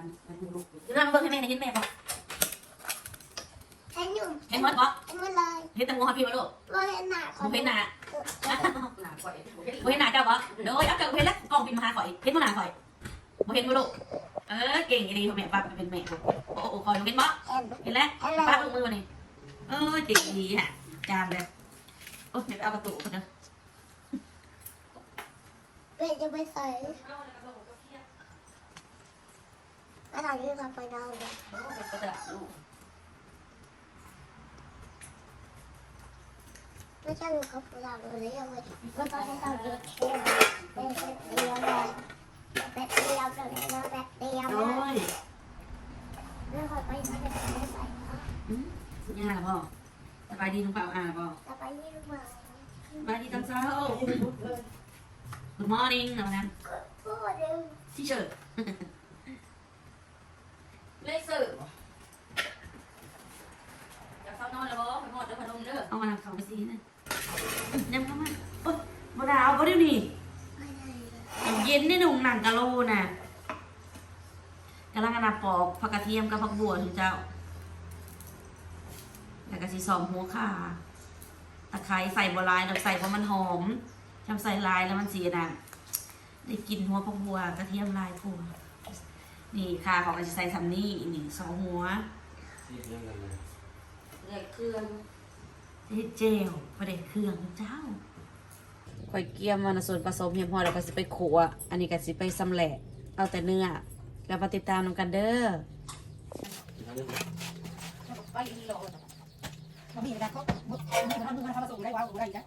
านมันลูกอยู่นั่งเบิ่งให้แม่ได้เห็นแม่บ่เห็นอยู่เห็นหมดบ่เห็นหมดเลยเห็นแตงโมฮาพี่บ่ลูกว่าเห็นหน้าบ่เห็นหน้าหนาก่อยบ่เห็นหน้าเจ้าบ่เด้อเอาเจ้าบ่เห็นแล้วกล้องบินมาหาข่อยเห็นบ่หน้าข่อยบ่เห็นบ่ลูกเออเก่งอีหลีพ่อแม่ป้าเป็นแม่โอ้โหข่อยเห็นบ่เห็นเห็นแล้วป้าลงมือนี่เออเก่งดีฮะจามเลยโอ้ยเดี๋ยวไปเอาประตูก่อนนะเป็นจะไปใส่ ไม่ทำที่ทำไปเราเลยไม่ใช่ลูกเขาเราเลยยังไงก็ต้องให้เราเด็กเชื่อเป็นเดียวเลยแบบเดียวกันเลยนะแบบ เดียวโอ้เลยยแล้วคอจะไปใส่ย่าบ่สบายดีลุงเปล่าอ่าบ่จะไปที่ลูกมาสบายดีตอนเช้วบอร์อยากเข้านอนแล้วบ่ไปหมดเด้อพนมเด้อเอามาเขาไปซีนะยังเข้ามาโอ๊ยบ่ดาวบ่เดี๋ยวนี้ไม่ได้เยเย็นนี่หนุ่งหนังกะโลน่ะกำลังอันนาปอกผักกระเทียมกับผักบัวถึงเจ้าแล้วก็สีสอมหัวขาตะไคร้ใส่บัวลายเราใส่เพราะมันหอมทำใส่ลายแล้วมันสีน่ะได้กินหัวผักบัวกระเทียมลายผัว นี่ค่ะของอาจจะใส่ซัมนี่นี่สองหัวเรียกเครื่องเฮ็ดเจลประเด็เครื่องเจ้าข่อยเกียมมันส่วนผสมเพียงพอแล้วก็สิไปขัวอันนี้ก็สิไปสำแหละเอาแต่เนื้อแล้วมาติดตามนำกันเด้อไปอีโลเขามีแต่เขาบุกมีทำมือทำผสมได้ว้าวได้จ้ะ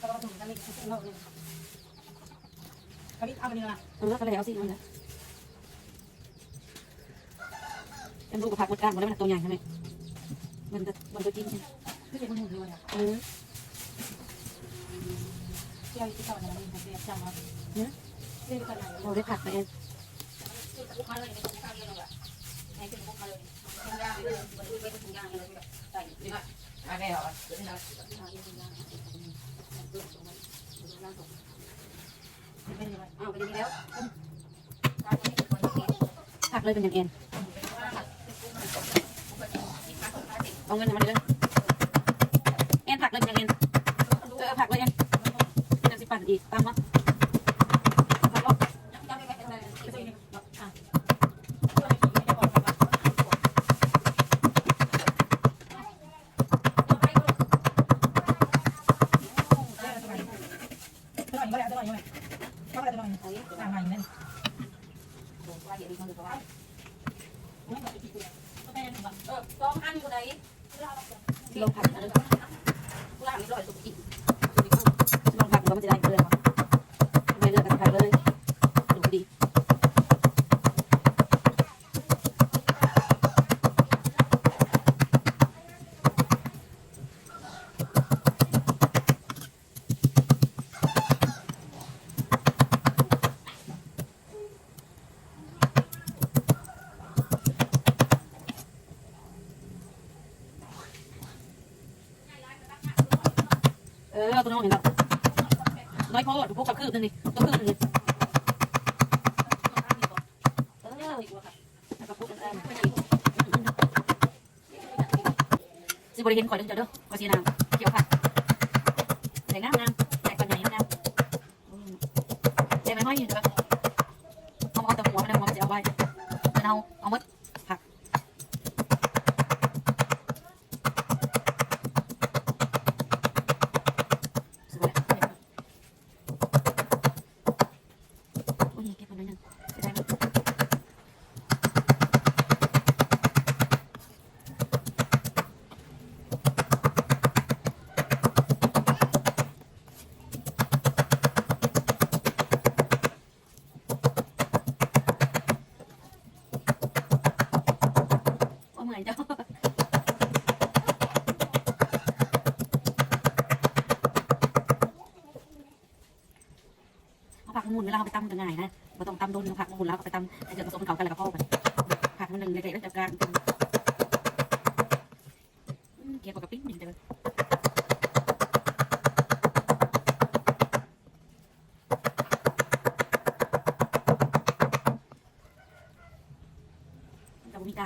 ก็ผสมกันเลยโลนึงเขาเอาไปนี่มาเอาแล้วก็แล้วสิมันนะ เป็นลูกกับผักหมดกลางหมดแล้วมันตัวใหญ่ใช่ไหมมันจะมันตัวจริงใช่ไหมคือเป็นคนด้วยอะเออเที่ยวที่ต่อเนี่ยมันเป็นจังหวะเนี่ยเรื่องกันไหนเราได้ผักไปเองจุดคุกมาเลยในคุกข้าวเยอะเลยอะในจุดคุกมาเลยทุกอย่างเลยมันดูเป็นทุกอย่างเลยแบบใส่นี่ว่าอะไรเหรอเดี๋ยวนี้นะเป็นยังไงอ้าวเป็นยังไงแล้วผักเลยเป็นอย่างเอ็น เอาเงินมาเลยเอ็นผักเลยเป็นอย่างเอ็นเออผักเลยเอ็นเป็นสิบบาทอีกตามมาผักลงสองอันกูไหนล งผักเลยกูล่างนี่ลอยสุกอีก ลงผักแล้วมันจะได้เกลือไม่เลือกกันผักเลยดูดี เออเอาตัวน้องเห็นแล้ว น้อยพวกกับคืบนึงนี่ตัวคืบนี่เอออีกว่าค่ะแล้วก็พูดกันได้สิบริเห็นข่อยด้อเจ้าเด้อข่อยสียน้ำเขียวค่ะใส่น้ำน้ำใส่ก่อนใหญ่น้ำใส่ไม่ห้อยอยู่เด้อเอาเอาแต่หัวมันหัวมันจะเอาไว้มันเอาเอาหมด เวลาเอาไปตำจะง่ายนะเราต้องตำโดนผักมุนแล้วก็ไปตำให้เกิดผสมเขากันแล้วก็เข้ากันผักมันหนึ่งเล็กๆแล้วจับกลางอืมเกี่ยวกับปิ้งหนึ่งเด้อ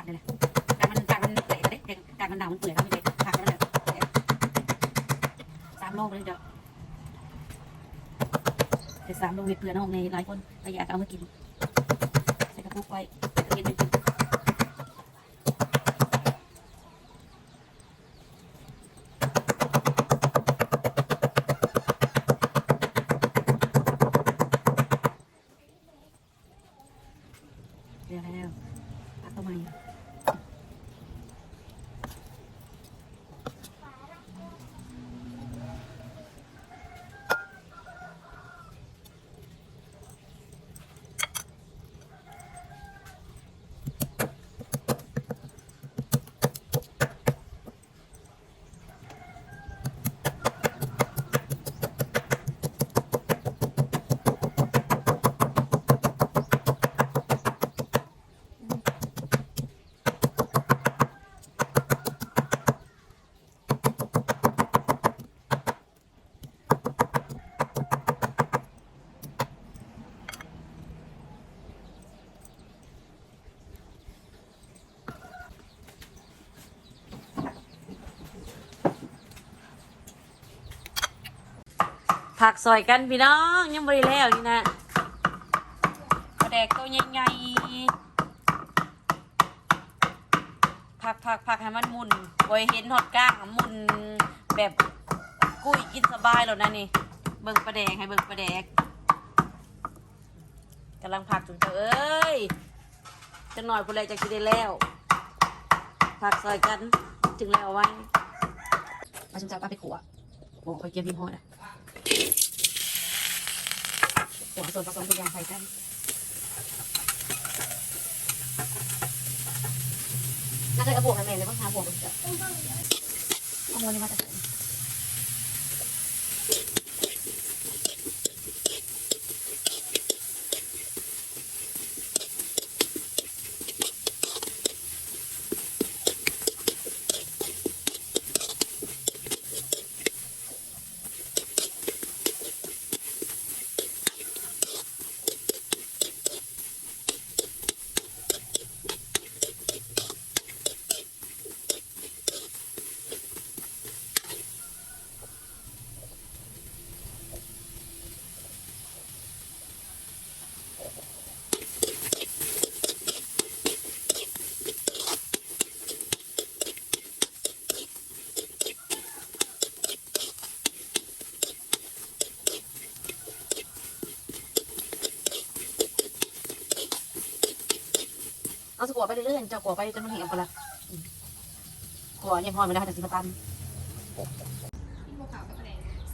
กเลยแหละกากมันกากมันเปื่อยก็ได้กากมันดำมันเปื่อยครับไม่ได้ผักมันเลยสามโลเลยเดี๋ยว เดี๋ยวสามลเห็ดเพื่อน้องในหลายคนเราอยากเอามากินใส่กระปุกไว้เย็นๆ เดี๋ยวแล้วปักตัวใหม่ ผักซอยกันพี่น้องยังบริแล้วนี่นะกระแดกตัวใหญ่ๆผักผักผักให้มันมุนบอยเห็นหอดก้างมุนแบบกุ้ยกินสบายแล้วนะนี่ เบิ่งประแดกให้เบิ่งประแดกกำลังผักจุงเถอะเอ้ยจะหน่อยพอเลยจะกินได้แล้วผักซอยกันจึงแล้วไว้มาชิมจ้าป้าไปขัวโอ้คอยเกี๊ยวพิมพ์ฮอดอะ หัวส่วนผสมทุกอย่างใส่กันน่าจะกระบวกกันเลยเลยต้องทาบวกกันเถอะขอมูลนี่มาจากไหน เอาสกัวไปเรื่อยๆเจ้ากัวไปจนมันเหี่ยวกันละอืมกัวเนี่ยพอไม่ได้แต่สิมาตัน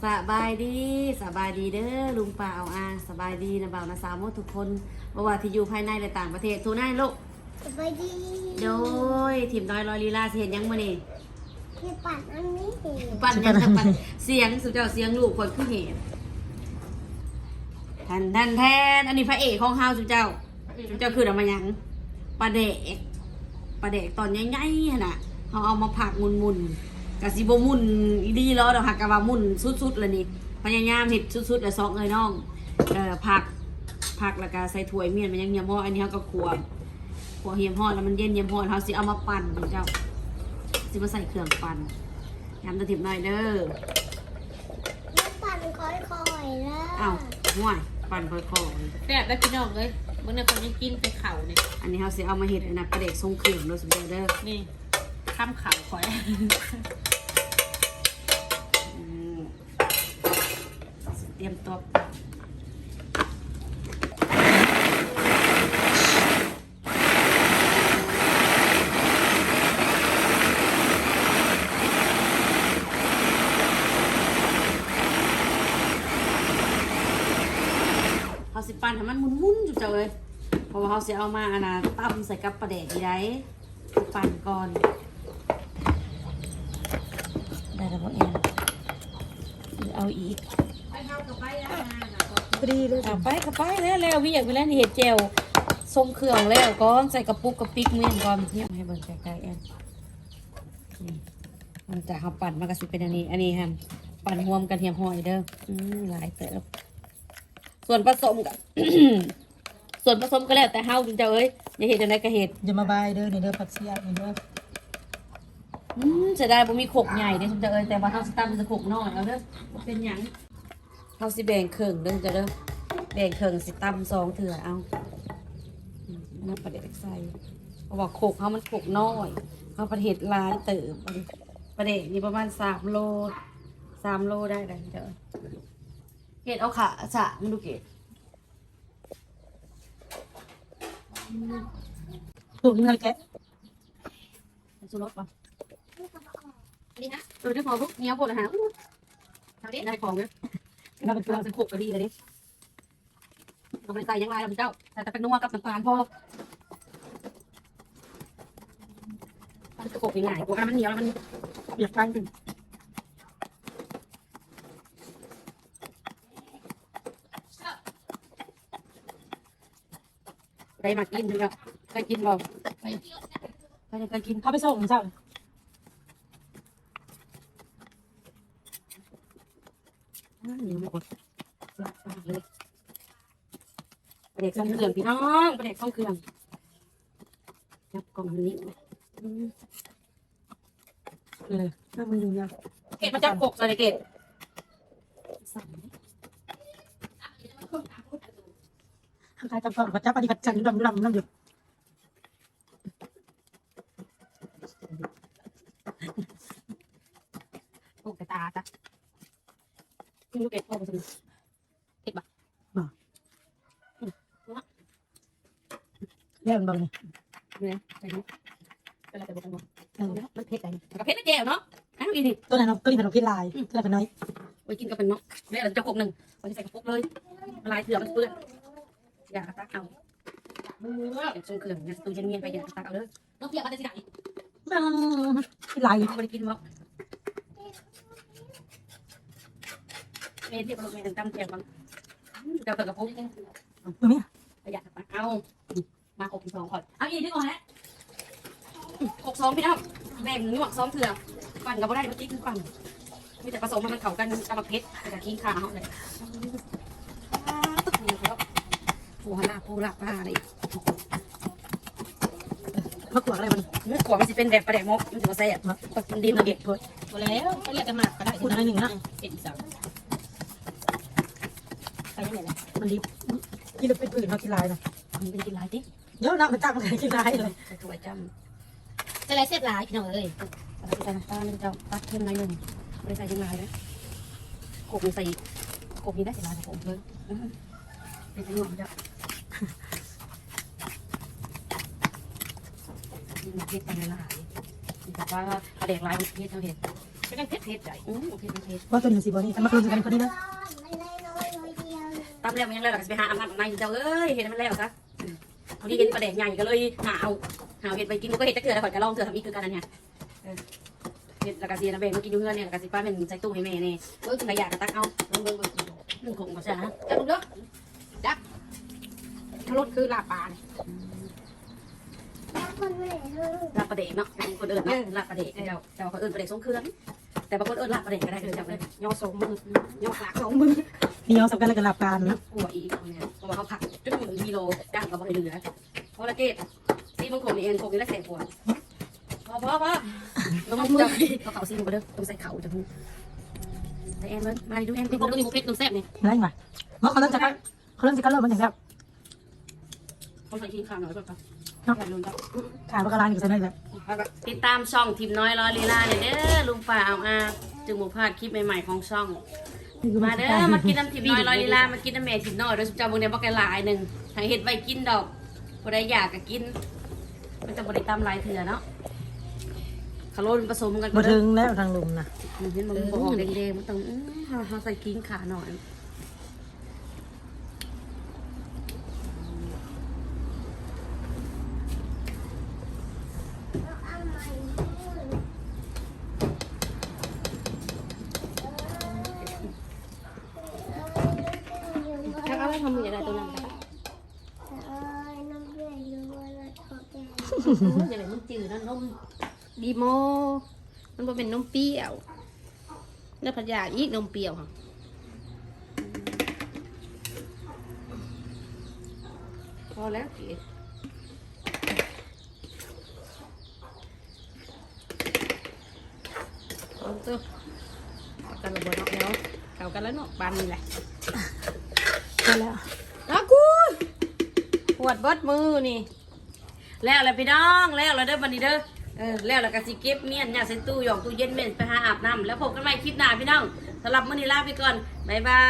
สบายดีสบายดีเด้อลุงป่าเอาอาสบายดีนะบ่าวนะสาวหมดทุกคนบ่ว่าที่อยู่ภายในและต่างประเทศทูน่ายลูกสบายดีโดยทีมน้อยลอยลีลาสิเห็นยังมื้อนี้ที่ปัดอันนี้ปั่นยังจะปั่นเสียงสุดเจ้าเสียงลูกคนคือเห็นทันทันแทนอันนี้พระเอกของเฮาสุดเจ้าสุดเจ้าคือดมาหยัง ปลาเดกปลาเดกตอนใหญ่ๆหั่นน่ะเขาเอามาผักมุนๆกะสิบ่มุนอีดีแล้วดอกหักกะว่ามุนสุดๆเลยนี่พยายามเฮ็ดสุดๆแล้วซอกเอ้ยน้องเอ่อผักผักแล้วก็ใส่ถ้วยเมียนมันยังเหี่ยมฮ้ออันนี้เฮาก็คั่วคั่วเหี่ยมฮ้อแล้วมันเย็นเหี่ยมฮ้อเฮาสิเอามาปั่นสุดเจ้าสิมาใส่เครื่องปั่นยำตะถิบหน่อยเด้อที่ปัดค่อยๆแล้วอ้าวห่วยปั่นค่อยแซ่บแล้วพี่น้องเลย มื่อนี้คนยังกินไปเข่าเนี่ยๆอันนี้เขาสิเอามาเห็ดอันนะประเด็กทรงเครื่องโดยสมบูรณ์เด้อนี่ข้ามเข่าข่อยอืมเตรียมตัว ปั่นให้มันมุนๆจุดเจ้าเลยเพราะว่าเขาสิเอามาอันน่ะตั้มใส่กับประเด็กอีได้ปั่นก่อน ได้แล้วบ่เองหรือเอาอีกพอดีเลยเอาไปก็ไปแล้วแล้ววิ่งไปแล้วนี่เห็ดเจลทรงเครื่องแล้วก่อนใส่กระปุกกระปิกเมียนก่อนเนี่ยให้เบิ่งใกล้ๆแอนนี่มันจะเอาปั่นมากระสิเป็นอันนี้ อันนี้ฮะปั่นรวมกันเทียมหอยเด้ออืมหลายเติบ ส่วนผสมกับส่วนส่วนผสมก็แล้วแต่เฮาจุ๊เจ้าเอ้ยอย่าเห็ดอะไรก็เห็ดอย่ามาบายเด้อนี่เด้อผักเสียนี่เด้ออืมจะได้บ่มีขกใหญ่เด้จุ๊เจ้าเอ้ยแต่ว่าเฮาสิตำจะขกน้อยเอาเด้อบ่เป็นหยังเฮาสิแบ่งครึ่งเด้อจ้ะเด้อแบ่งครึ่งสิตำสองเถื่อเอาอืมน้ำปลาเด็กใส่เพราะว่าขกเฮามันขกน้อยเฮาประเทศหลายเติบประเด็กนี่ประมาณ3โล3โลได้ได้เด้อเกดเอาขาสะมันดูเกดถูกนี่แกะสุรสป่ะดีนะเออได้พอปุ๊บเนี้ยปวดอาหารทำดิได้ของเนี่ยเราเป็นเราเป็นขบก็ดีเลยดิเราไปใส่ยังไงเราเจ้า แต่แต่เป็นนัวกับน้ำตาลพอมันจะขบง่ายกว่ามันเหนียวแล้วมันอยากฟังถึงได้ มากินถึงแล้วเคยกินบ่ไปไปเคยกินเขาไปส่งเจ้าเหนียวหมดเลยประเด็กส่งเครื่องพี่น้องประเด็กส่งเครื่องยับกล่องนี้เลยถ้ามันอยู่ยากเกดมาจับกกเลยเกดข้างใครจำก่อนเขาจับปฏิบัติ จันทร์ดำดำน้ำหยุดกกตาจ้ะกินลูกเกดพ่อไปสิเรื่องบางนี่เนี่ยใส่ดูเป็นอะไรกันบ้างเออมันเผ็ดอะไรกับเผ็ดนะแจ่วเนาะอันนี้ดิตัวนั้นก็รีบเป็นของพี่ลายตัวนั้นเป็นน้อยไปกินกับเป็นเนาะแล้วเราจะกกหนึ่งเราจะใส่กระปุกเลยลายเถื่อมันเปื้อนอย่าตักเอา เดี๋ยวส่งเครื่องนี่ยตู้เย็นเมียนไปอย่าตักเอาเลยน้องเพียก็จะสิได้พี่ลายไม่ได้กินมั้งเมย์ที่เราเมย์ตั้งแจ่วบ้งเดี๋ยวเปิดกระปุกตัวนี้ประหยัดตักเอามาหกสองก่อนเอาอีกนิดก่อนฮะหกสองพี่น้องแบ่งหนวกซ้อมเถื่อปั่นกับบ่ได้เมื่อกี้คือปั่นมีแต่ผสมมันเข้ากันกับมะเพชรกับขี้ขาเขาเลย ปูหน้าปูหลับผ้าเลยมะกรูดอะไรมันเนื้อขวมันจะเป็นแบบปลาแดกมกมันจะมาแซ่บปักกินดินเด็ดตัวแล้วก็เรียกกันมากก็ได้คุณอะไรหนึ่งนะเอ็ดอีสานไปยังไงมันดีกินแล้วเป็นผื่นมากินลายนะมันเป็นกินลายดิเยอะนะมันจังเลยกินลายเลยใส่ถั่วจ้จะไรเสียบหลายพี่น้องเอ้ยำแล้วก็ใส่น้ำตาลมันจะตัดเข้มหน่อยหนึ่งไม่ได้ใส่ยังไงนะโขกมันใส่โขกนี้ได้ใส่ลายโขกเลยเป็นประโยชน์จ้ะ มันเผ็ดไปละลายแต่ว่าปลาแดกลายมันเผ็ดเราเห็นก็ยังเผ็ดเผ็ดใจอืมเผ็ดเผ็ดว่าตัวหนึ่งสิบวันนี้แต่มะกรูดกันคนนี้นะไม่ได้น้อยน้อยเดียวตามแล้วมันยังแล้วเราจะไปหาอาบน้ำอาบในเจ้าเอ้ยเห็นมันแล้วซะพอดีเห็นปลาแดกใหญ่ก็เลยหาเอาหาเห็ดไปกินก็เห็ดจะเกิดแล้วก่อนจะลองเจอทำอีกคือกันนะเนี่ยเห็ดแล้วก็เสียนะเบงก็กินอยู่เงื่อนเนี่ยแล้วก็สิป้าเป็นใส่ตู้ให้แม่เนี่ยเอ้ยขยะก็ตักเอาเบิ่งเบิ่งเบิ่งเรื่องของภาษาจับลูกเด้อจับ ทรสคือลาบปลาเนี่ยแล้วคนไม่ได้รู้ลาบปลาแดกเนาะเป็นคนเอิญเนาะลาบปลาแดกเจ้าเจ้าเขาเอิญปลาแดกทรงเครื่องแต่บางคนเอิญลาบปลาแดกก็ได้เลยเจ้าเลยย่อสองมือย่อหลักสองมือนี่เอาสับกันแล้วกันหลับการนะกลัวอีกเนี่ยเพราะว่าเขาผักจนหนึ่งกิโลจ้างก็บ่ได้เหลือเพราะละเกตซีมังคงนี่เองคงนี่ละแสนกว่าพอพอพอต้องมือเขาเขาซีมันก็เด้อต้องใส่เข่าจะพูดแต่แอนมันมาดูแอนที่พวกนี้บุฟเฟ่ต์ต้องแซ่บเนี่ยอะไรมาเมื่อเขาเริ่มจะเขาเริ่มจะกันเริ่มมันอย่างแบบ เขาใส่ขี้ข้าวหน่อยก่อนครับอย่าลืมครับขายปลากระลานอยู่ใช่ไหมแบบติดตามช่องทีมน้อยร้อยลีลาเนี่ยเด้อลุงป่าเอาอาจึงบุพลาดคลิปใหม่ๆของช่อง มาเด้อมากินน้ำทีมน้อยร้อยลีลามากินน้ำแม่ทีมน้อยโดยสุจาบุญเนี่ยบอกแกหลายหนึ่งทางเห็ดไว้กินดอกพอได้อยากก็กิน มันจะบริตามลายเถื่อเนาะขลุ่นผสมกันมาถึงแล้วทางลุมนะเห็นมันบอกแดงๆมันต้องอื้อหาใส่กิ้งขาหน่อย เอาใหม่ ถ้าเอาไว้ ทำมืออะไรตัวนั้นจ้ะเออน้ำเกลืออยู่บนรถเขาแกอย่าเป็นมันจืดนะนมดีโมมันบ่เป็นนมเปรี้ยว แล้วผัดยาอีกนมเปรี้ยวค่ะพอแล้วสิเอตัวกันระเบิดเนาะแล้วเขากันแล้วเนาะปานนี้แหละ ไปแล้วอากูปวดเบิดมือนี่ แล้วแล้วพี่น้องแล้วแล้วเด้อบันนี้เด้อเออแล้วแล้วก็สิเก็บเมียนเนี่ยใส่ตู้หยอกตู้เย็นเมียนไปหาอาบน้ำแล้วพบกันใหม่คลิปหน้าพี่น้องสำหรับมื้อนี้ลาไปก่อนบ๊ายบา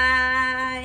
ย